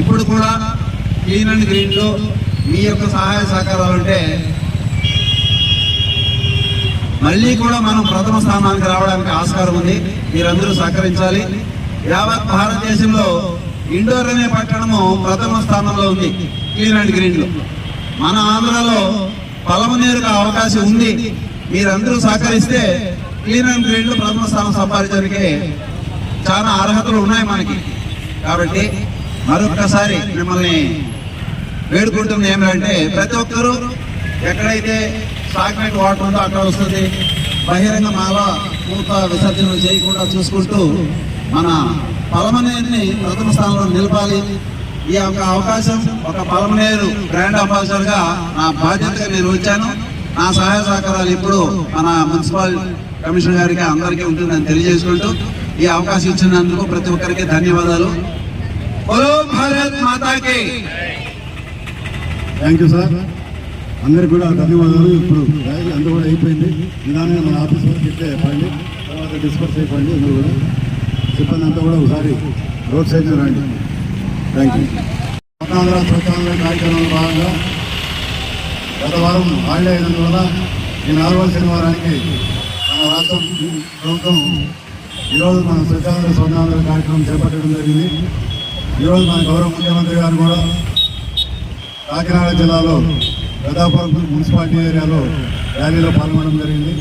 ఇప్పుడు కూడా clean and గ్రీన్లో మీ యొక్క సహాయ సహకారాలు ఉంటే మళ్ళీ కూడా మనం ప్రథమ స్థానానికి రావడానికి ఆస్కారం ఉంది. మీరందరూ సహకరించాలి. యావత్ భారతదేశంలో ఇండోర్ అనే పట్టణము ప్రథమ స్థానంలో ఉంది క్లీన్ అండ్ గ్రీన్లో మన ఆంధ్రలో పలమనేరుకు అవకాశం ఉంది. మీరందరూ సహకరిస్తే క్లీన్ అండ్ గ్రీన్లో ప్రథమ స్థానం సంపాదించడానికి చాలా అర్హతలు ఉన్నాయి మనకి. కాబట్టి మరొక్కసారి మిమ్మల్ని వేడుకుంటుంది ఏమిటంటే ప్రతి ఒక్కరూ ఎక్కడైతే స్టాక్మెంట్ వాటర్ ఉందో అక్కడ వస్తుంది. బహిరంగ మాల పూత విసర్జన చేయకుండా చూసుకుంటూ మన పలమనేరుని ప్రథమ స్థానంలో నిలపాలి. ఈ యొక్క అవకాశం ఒక పలమనేరు బ్రాండ్ అంబాసిడర్గా నా బాధ్యతగా నేను వచ్చాను. నా సహాయ సహకారాలు ఇప్పుడు మన మున్సిపల్ కమిషనర్ గారికి అందరికీ ఉంటుందని తెలియజేసుకుంటూ ఈ అవకాశం ఇచ్చినందుకు ప్రతి ఒక్కరికి ధన్యవాదాలు. బోలో భారత్ మాతాకి. థ్యాంక్ యూ సార్ అందరికి కూడా ధన్యవాదాలు. ఇప్పుడు ర్యాలీ అందరూ కూడా అయిపోయింది. నిదానంగా మన ఆఫీస్ వరకు చెప్తే చెప్పండి. తర్వాత డిస్కస్ అయిపోయింది అందరూ కూడా. సిబ్బంది అంతా కూడా ఒకసారి రోడ్ సైడ్ రండి. థ్యాంక్ యూ స్వతంత్ర స్వచ్ఛాంధ్ర కార్యక్రమంలో భాగంగా గత వారం హాలిడే అయినందువల్ల ఈ నాలుగవ శనివారానికి మన రాష్ట్రం ప్రభుత్వం ఈరోజు మన స్వచ్ఛాంధ్ర స్వతంత్ర కార్యక్రమం చేపట్టడం జరిగింది. ఈరోజు మన గౌరవ ముఖ్యమంత్రి గారు కూడా కాకినాడ జిల్లాలో పెద్దాపురం మున్సిపాలిటీ ఏరియాలో ర్యాలీలో పాల్గొనడం జరిగింది.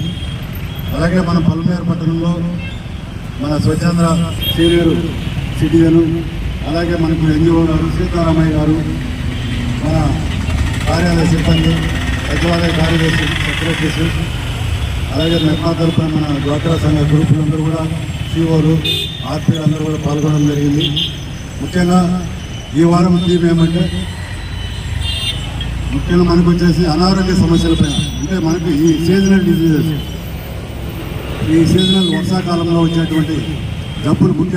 అలాగే మన పల్మేరు పట్టణంలో మన స్వచ్ఛంద్ర సీనియర్ సిటిజను అలాగే మనకు ఎన్జిఓ గారు సీతారామయ్య గారు మన కార్యాలయ సిబ్బంది సచివాలయ కార్యదర్శి సెక్రటరీస్ అలాగే మెప్మా మన డ్వాక్రా సంఘ గ్రూపులందరూ కూడా సిఓలు ఆర్పీలు అందరూ కూడా పాల్గొనడం జరిగింది. ముఖ్యంగా ఈ వారం థీమ్ ఏమంటే ముఖ్యంగా మనకు వచ్చేసి అనారోగ్య సమస్యలపైన అంటే మనకి ఈ సీజనల్ డిజీజెస్ ఈ సీజనల్ వర్షాకాలంలో వచ్చేటువంటి జబ్బులు ముఖ్యంగా